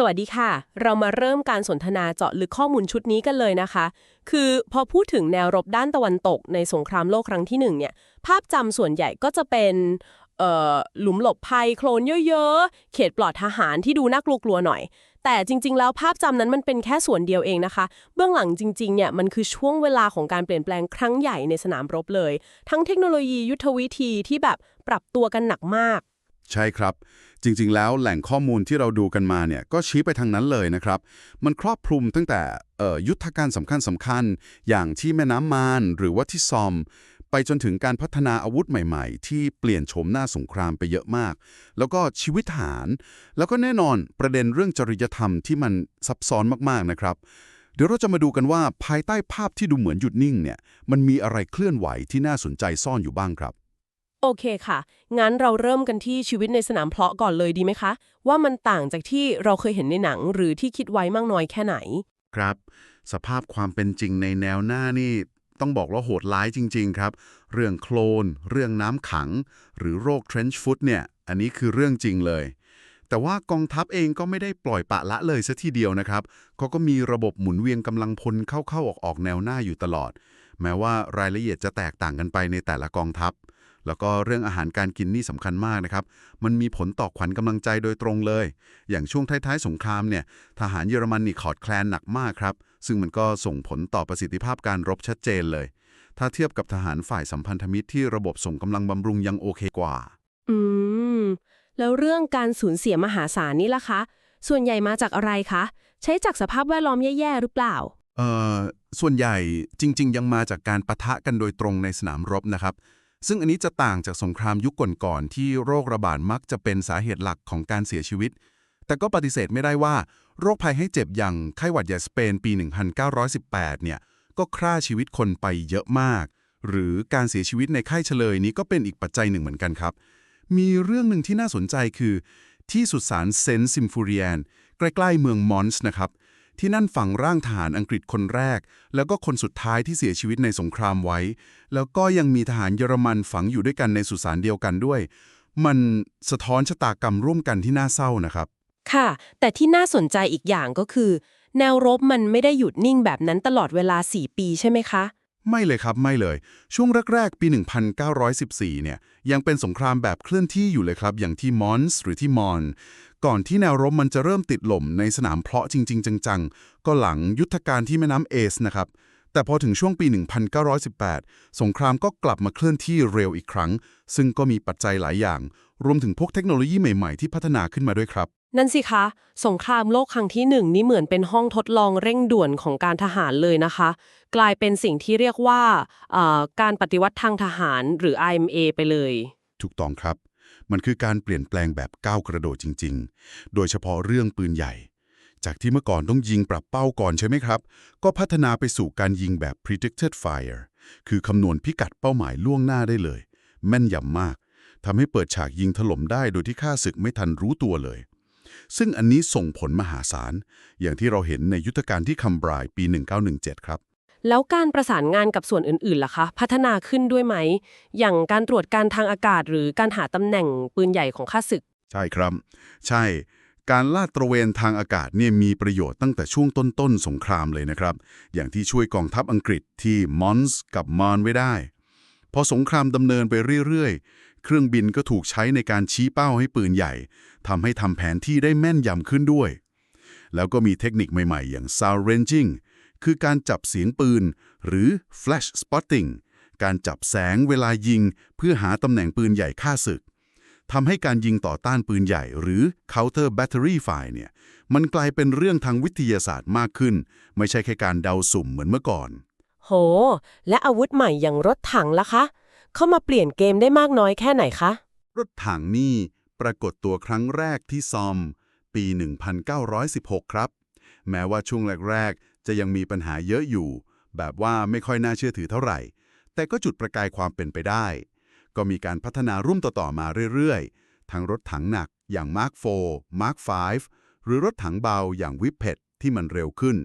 สวัสดีค่ะ เรามาเริ่มการสนทนาเจาะลึกข้อมูลชุดนี้กันเลยนะคะ คือพอพูดถึงแนวรบด้านตะวันตกในสงครามโลกครั้งที่หนึ่งเนี่ย ภาพจำส่วนใหญ่ก็จะเป็นเอ่อหลุมหลบภัยโคลนเยอะๆ เขตปลอดทหารที่ดูน่ากลัวๆหน่อย แต่จริง ๆ แล้วภาพจำนั้นมันเป็นแค่ส่วนเดียวเองนะคะ เบื้องหลังจริง ๆ เนี่ยมันคือช่วงเวลาของการเปลี่ยนแปลงครั้งใหญ่ในสนามรบเลย ทั้งเทคโนโลยียุทธวิธีที่แบบปรับตัวกันหนักมาก ใช่ครับ จริงๆ แล้วแหล่งข้อมูลที่เราดูกันมาเนี่ยก็ชี้ไปทางนั้นเลยนะครับ มันครอบคลุมตั้งแต่ยุทธการสำคัญสำคัญๆอย่างที่แม่น้ำมานหรือว่าที่ซอม ไปจนถึงการพัฒนาอาวุธใหม่ๆ ที่เปลี่ยนโฉมหน้าสงครามไปเยอะมาก แล้วก็ชีวิตทหาร แล้วก็แน่นอนประเด็นเรื่องจริยธรรมที่มันซับซ้อนมากๆนะครับเดี๋ยวเราจะมาดูกันว่าภายใต้ภาพที่ดูเหมือนหยุดนิ่งเนี่ยมันมีอะไรเคลื่อนไหวที่น่าสนใจซ่อนอยู่บ้างครับ โอเคค่ะ งั้นเราเริ่มกันที่ชีวิตในสนามเพลาะก่อนเลยดีไหมคะ ว่ามันต่างจากที่เราเคยเห็นในหนังหรือที่คิดไว้มากน้อยแค่ไหน ครับ สภาพความเป็นจริงในแนวหน้านี่ ต้องบอกว่าโหดร้ายจริง ๆ ครับ เรื่องโคลน เรื่องน้ำขัง หรือโรค trench foot เนี่ย อันนี้คือเรื่องจริงเลย แต่ว่ากองทัพเองก็ไม่ได้ปล่อยปะละเลยซะทีเดียวนะครับเขาก็มีระบบหมุนเวียนกำลังพลเข้าๆออกๆแนวหน้าอยู่ตลอด แม้ว่ารายละเอียดจะแตกต่างกันไปในแต่ละกองทัพ แล้วก็เรื่องอาหารการกินนี่สำคัญมากนะครับ มันมีผลต่อขวัญกำลังใจโดยตรงเลย อย่างช่วงท้ายๆ สงครามเนี่ย ทหารเยอรมันนี่ขอดแคลนหนักมากครับ ซึ่งมันก็ส่งผลต่อประสิทธิภาพการรบชัดเจนเลย ถ้าเทียบกับทหารฝ่ายสัมพันธมิตรที่ระบบส่งกำลังบำรุงยังโอเคกว่า อืม แล้วเรื่องการสูญเสียมหาศาลนี่ล่ะคะ ส่วนใหญ่มาจากอะไรคะ ใช้จากสภาพแวดล้อมแย่ๆหรือเปล่าเอ่อส่วนใหญ่จริง ๆ ยังมาจากการปะทะกันโดยตรงในสนามรบนะครับ ซึ่งอันนี้จะต่างจากสงครามยุคก่อนๆที่โรคระบาดมักจะเป็นสาเหตุหลักของการเสียชีวิต แต่ก็ปฏิเสธไม่ได้ว่า โรคภัยให้เจ็บอย่างไข้หวัดใหญ่สเปนปี 1918 เนี่ยก็ฆ่าชีวิตคนไปเยอะมาก หรือการเสียชีวิตในไข้เฉลยนี้ก็เป็นอีกปัจจัยหนึ่งเหมือนกันครับ มีเรื่องหนึ่งที่น่าสนใจคือ ที่สุสานเซนซิมฟูเรียน ใกล้ ๆ เมืองมอนส์นะครับ ที่นั่นฝังร่างทหารอังกฤษคนแรก แล้วก็คนสุดท้ายที่เสียชีวิตในสงครามไว้ แล้วก็ยังมีทหารเยอรมันฝังอยู่ด้วยกันในสุสานเดียวกันด้วย มันสะท้อนชะตากรรมร่วมกันที่น่าเศร้านะครับ ค่ะ แต่ที่น่าสนใจอีกอย่างก็คือ แนวรบมันไม่ได้หยุดนิ่งแบบนั้นตลอดเวลา 4 ปีใช่ไหมคะไม่เลยครับไม่เลย ช่วงแรก ๆ ปี 1914 เนี่ย ยังเป็นสงครามแบบเคลื่อนที่อยู่เลยครับ อย่างที่มอนส์หรือที่มอน ก่อนที่แนวรบมันจะเริ่มติดหล่มในสนามเพาะจริง ๆ จัง ๆ ก็หลังยุทธการที่แม่น้ำเอสนะครับ แต่พอถึงช่วงปี 1918 สงครามก็กลับมาเคลื่อนที่เร็วอีกครั้ง ซึ่งก็มีปัจจัยหลายอย่าง รวมถึงพวกเทคโนโลยีใหม่ๆ ที่พัฒนาขึ้นมาด้วยครับ นั่นสิคะ สงครามโลกครั้งที่หนึ่งนี่เหมือนเป็นห้องทดลองเร่งด่วนของการทหารเลยนะคะ กลายเป็นสิ่งที่เรียกว่าเอ่อการปฏิวัติทางทหารหรือ IMA ไปเลย ถูกต้องครับ มันคือการเปลี่ยนแปลงแบบก้าวกระโดดจริง ๆ โดยเฉพาะเรื่องปืนใหญ่ จากที่เมื่อก่อนต้องยิงปรับเป้าก่อนใช่ไหมครับ ก็พัฒนาไปสู่การยิงแบบ predicted fire คือคำนวณพิกัดเป้าหมายล่วงหน้าได้เลย แม่นยำมากทำให้เปิดฉากยิงถล่มได้โดยที่ข้าศึกไม่ทันรู้ตัวเลย ซึ่งอันนี้ส่งผลมหาศาล อย่างที่เราเห็นในยุทธการที่คัมบรายปี 1917 ครับ แล้วการประสานงานกับส่วนอื่นๆล่ะคะ พัฒนาขึ้นด้วยไหม อย่างการตรวจการทางอากาศ หรือการหาตำแหน่งปืนใหญ่ของข้าศึก ใช่ครับ ใช่ การลาดตระเวนทางอากาศเนี่ยมีประโยชน์ตั้งแต่ช่วงต้นๆ สงครามเลยนะครับ อย่างที่ช่วยกองทัพอังกฤษที่มอนส์กับมอนไว้ได้ พอสงครามดำเนินไปเรื่อยๆ เครื่องบินก็ถูกใช้ในการชี้เป้าให้ปืนใหญ่ทำให้ทำแผนที่ได้แม่นยำขึ้นด้วย แล้วก็มีเทคนิคใหม่ๆ อย่าง sound ranging คือการจับเสียงปืน หรือ flash spotting การจับแสงเวลายิงเพื่อหาตำแหน่งปืนใหญ่ฆ่าศึกทำให้การยิงต่อต้านปืนใหญ่หรือ counter battery fire เนี่ยมันกลายเป็นเรื่องทางวิทยาศาสตร์มากขึ้น ไม่ใช่แค่การเดาสุ่มเหมือนเมื่อก่อน โห และอาวุธใหม่อย่างรถถังล่ะคะ เข้ามาเปลี่ยนเกมได้มากน้อยแค่ไหนคะ รถถังนี่ปรากฏตัวครั้งแรกที่ซอม ปี 1916 ครับ แม้ว่าช่วงแรกๆ จะยังมีปัญหาเยอะอยู่ แบบว่าไม่ค่อยน่าเชื่อถือเท่าไหร่ แต่ก็จุดประกายความเป็นไปได้ ก็มีการพัฒนารุ่มต่อๆมาเรื่อยๆ ทั้งรถถังหนักอย่าง Mark 4 Mark 5 หรือรถถังเบาอย่างวิ p เพที่มันเร็วขึ้น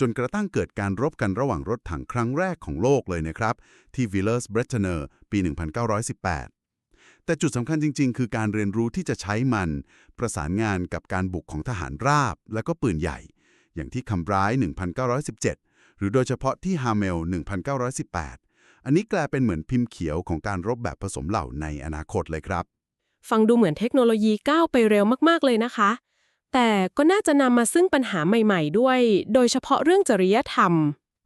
จนกระทั่งเกิดการรบกันระหว่างรถถังครั้งแรกของโลกเลยนะครับ ที่ v i l l e r s b r e t t e n e r ปี 1918แต่จุดสำคัญจริง ๆ คือการเรียนรู้ที่จะใช้มัน ประสานงานกับการบุกของทหารราบ และก็ปืนใหญ่ อย่างที่คำร้าย 1917 หรือโดยเฉพาะที่ฮาเมล 1918 อันนี้กลายเป็นเหมือนพิมพ์เขียวของการรบแบบผสมเหล่าในอนาคตเลยครับ ฟังดูเหมือนเทคโนโลยีก้าวไปเร็วมากๆเลยนะคะ แต่ก็น่าจะนำมาซึ่งปัญหาใหม่ ๆ ด้วย โดยเฉพาะเรื่องจริยธรรม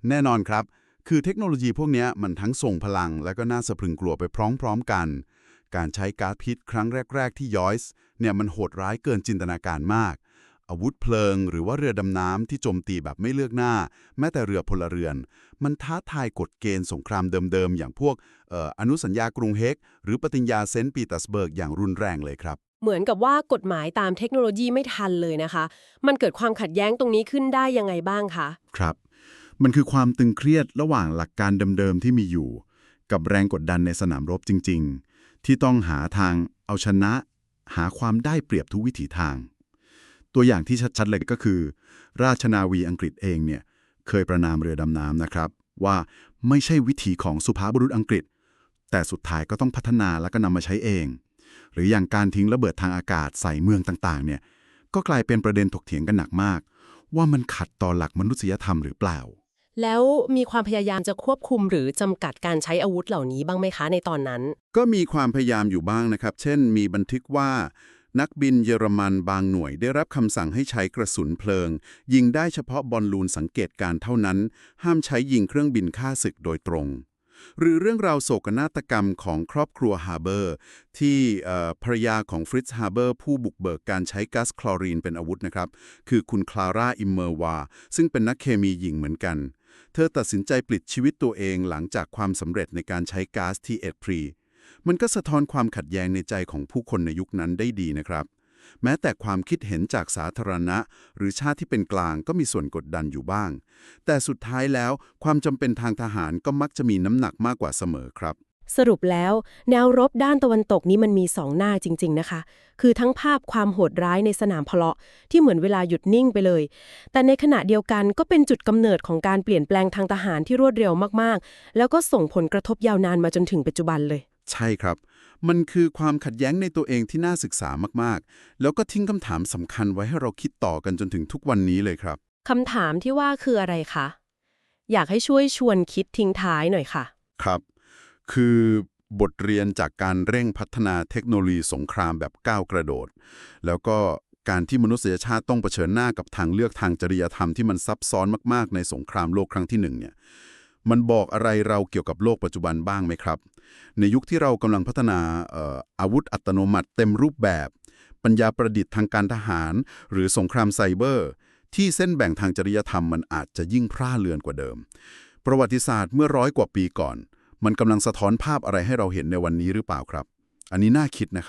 แน่นอนครับ คือเทคโนโลยีพวกเนี้ยมันทั้งส่งพลังและก็น่าสะพรึงกลัวไปพร้อม ๆ กันการใช้ก๊าซพิษครั้งแรก ๆ ที่ยอยส์เนี่ยมันโหดร้ายเกินจินตนาการมาก อาวุธเพลิง หรือว่าเรือดำน้ำที่โจมตีแบบไม่เลือกหน้า แม้แต่เรือพลเรือน มันท้าทายกฎเกณฑ์สงครามเดิมๆ อย่างพวกเอ่ออนุสัญญากรุงเฮก หรือปฏิญญาเซนต์ปีเตอร์สเบิร์กอย่างรุนแรงเลยครับ เหมือนกับว่ากฎหมายตามเทคโนโลยีไม่ทันเลยนะคะ มันเกิดความขัดแย้งตรงนี้ขึ้นได้ยังไงบ้างคะ ครับ มันคือความตึงเครียดระหว่างหลักการเดิมๆที่มีอยู่ กับแรงกดดันในสนามรบจริง ๆ ที่ต้องหาทางเอาชนะ หาความได้เปรียบทุกวิถีทาง ตัวอย่างที่ชัดๆเลยก็คือ ราชนาวีอังกฤษเองเนี่ยเคยประนามเรือดำน้ำนะครับ ว่าไม่ใช่วิถีของสุภาพบุรุษอังกฤษ แต่สุดท้ายก็ต้องพัฒนาแล้วก็นำมาใช้เอง หรืออย่างการทิ้งระเบิดทางอากาศใส่เมืองต่างๆเนี่ยก็กลายเป็นประเด็นถกเถียงกันหนักมาก ว่ามันขัดต่อหลักมนุษยธรรมหรือเปล่า แล้วมีความพยายามจะควบคุมหรือจำกัดการใช้อาวุธเหล่านี้บ้างไหมคะในตอนนั้น ก็มีความพยายามอยู่บ้างนะครับ เช่น มีบันทึกว่า นักบินเยอรมันบางหน่วยได้รับคำสั่งให้ใช้กระสุนเพลิง ยิงได้เฉพาะบอลลูนสังเกตการ์เท่านั้น ห้ามใช้ยิงเครื่องบินฆ่าศึกโดยตรง หรือเรื่องราวโศกนาฏกรรมของครอบครัวฮาเบอร์ ที่ภรรยาของฟริตซ์ฮาเบอร์ผู้บุกเบิกการใช้ก๊าซคลอรีนเป็นอาวุธนะครับ คือคุณคลาร่าอิมเมอร์วา ซึ่งเป็นนักเคมีหญิงเหมือนกัน เธอตัดสินใจปลิดชีวิตตัวเองหลังจากความสำเร็จในการใช้ก๊าซที่เอ็ดพรี มันก็สะท้อนความขัดแย้งในใจของผู้คนในยุคนั้นได้ดีนะครับ แม้แต่ความคิดเห็นจากสาธารณะ หรือชาติที่เป็นกลางก็มีส่วนกดดันอยู่บ้าง แต่สุดท้ายแล้วความจำเป็นทางทหารก็มักจะมีน้ำหนักมากกว่าเสมอครับสรุปแล้วแนวรบด้านตะวันตกนี้มันมีสองหน้าจริง ๆนะคะ คือทั้งภาพความโหดร้ายในสนามพลาะที่เหมือนเวลาหยุดนิ่งไปเลย แต่ในขณะเดียวกันก็เป็นจุดกำเนิดของการเปลี่ยนแปลงทางทหารที่รวดเร็วมากๆ แล้วก็ส่งผลกระทบยาวนานมาจนถึงปัจจุบันเลย ใช่ครับ มันคือความขัดแย้งในตัวเองที่น่าศึกษามากๆ แล้วก็ทิ้งคำถามสำคัญไว้ให้เราคิดต่อกันจนถึงทุกวันนี้เลยครับคำถามที่ว่าคืออะไรคะ อยากให้ช่วยชวนคิดทิ้งท้ายหน่อยค่ะ ครับ คือบทเรียนจากการเร่งพัฒนาเทคโนโลยีสงครามแบบก้าวกระโดด แล้วก็การที่มนุษยชาติต้องเผชิญหน้ากับทางเลือกทางจริยธรรมที่มันซับซ้อนมากๆ ในสงครามโลกครั้งที่หนึ่งเนี่ย มันบอกอะไรเราเกี่ยวกับโลกปัจจุบันบ้างไหมครับ ในยุคที่เรากำลังพัฒนาเอ่ออาวุธอัตโนมัติเต็มรูปแบบ ปัญญาประดิษฐ์ทางการทหาร หรือสงครามไซเบอร์ ที่เส้นแบ่งทางจริยธรรมมันอาจจะยิ่งพร่าเลือนกว่าเดิม ประวัติศาสตร์เมื่อร้อยกว่าปีก่อน มันกำลังสะท้อนภาพอะไรให้เราเห็นในวันนี้หรือเปล่าครับ อันนี้น่าคิดนะครับ